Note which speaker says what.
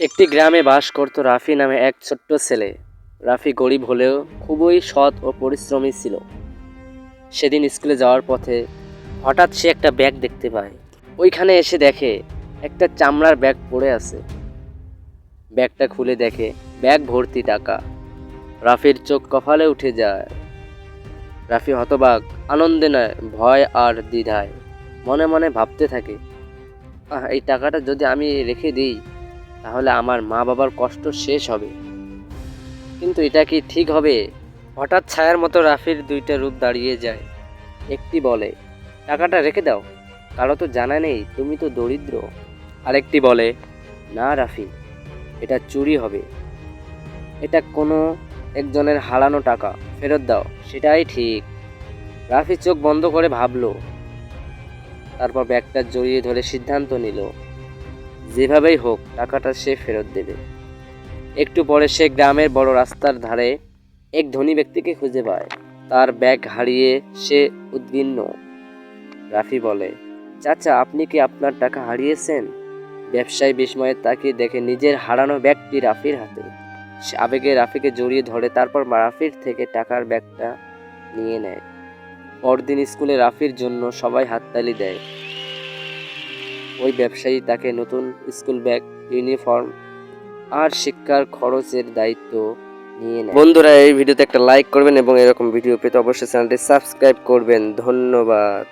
Speaker 1: একটি গ্রামে বাস করত রাফি নামে এক ছোট্ট ছেলে। রাফি গরিব হলেও খুবই সৎ ও পরিশ্রমী ছিল। সেদিন স্কুলে যাওয়ার পথে হঠাৎ সে একটা ব্যাগ দেখতে পায়। ওইখানে এসে দেখে একটা চামড়ার ব্যাগ পড়ে আছে। ব্যাগটা খুলে দেখে ব্যাগ ভর্তি টাকা। রাফির চোখ কপালে উঠে যায়। রাফি হতবাক, আনন্দে নয়, ভয় আর দ্বিধায়। মনে মনে ভাবতে থাকে, আহ, এই টাকাটা যদি আমি রেখে দিই তাহলে আমার মা বাবার কষ্ট শেষ হবে। কিন্তু এটা কি ঠিক হবে? হঠাৎ ছায়ার মতো রাফির দুইটা রূপ দাঁড়িয়ে যায়। একটি বলে, টাকাটা রেখে দাও। কারও তো জানা নেই, তুমি তো দরিদ্র। আরেকটি বলে, না রাফি, এটা চুরি হবে। এটা কোনো একজনের হারানো টাকা। ফেরত দাও, সেটাই ঠিক। রাফি চোখ বন্ধ করে ভাবলো। তারপর ব্যাগটা জড়িয়ে ধরে সিদ্ধান্ত নিল। যেভাবেই হোক, টাকাটা সে ফেরত দেবে। একটু পরে সে গ্রামের বড় রাস্তার ধারে এক ধনী ব্যক্তিকে খুঁজে পায়। তার ব্যাগ হারিয়ে সে উদ্বিগ্ন। রাফি বলে, চাচা, আপনি কি আপনার টাকা হারিয়েছেন? ব্যবসায়ী বিস্ময়ে তাকে দেখে নিজের হারানো ব্যাগটি রাফির হাতে। সে আবেগে রাফিকে জড়িয়ে ধরে, তারপর রাফির থেকে টাকার ব্যাগটা নিয়ে নেয়। পরদিন স্কুলে রাফির জন্য সবাই হাততালি দেয়। ওই ব্যবসায়ী তাকে নতুন স্কুল ব্যাগ, ইউনিফর্ম আর শিক্ষার খরচের দায়িত্ব নিয়ে নেয়। বন্ধুরা, এই ভিডিওতে একটা লাইক করবেন এবং এরকম ভিডিও পেতে অবশ্যই চ্যানেলটি সাবস্ক্রাইব করবেন। ধন্যবাদ।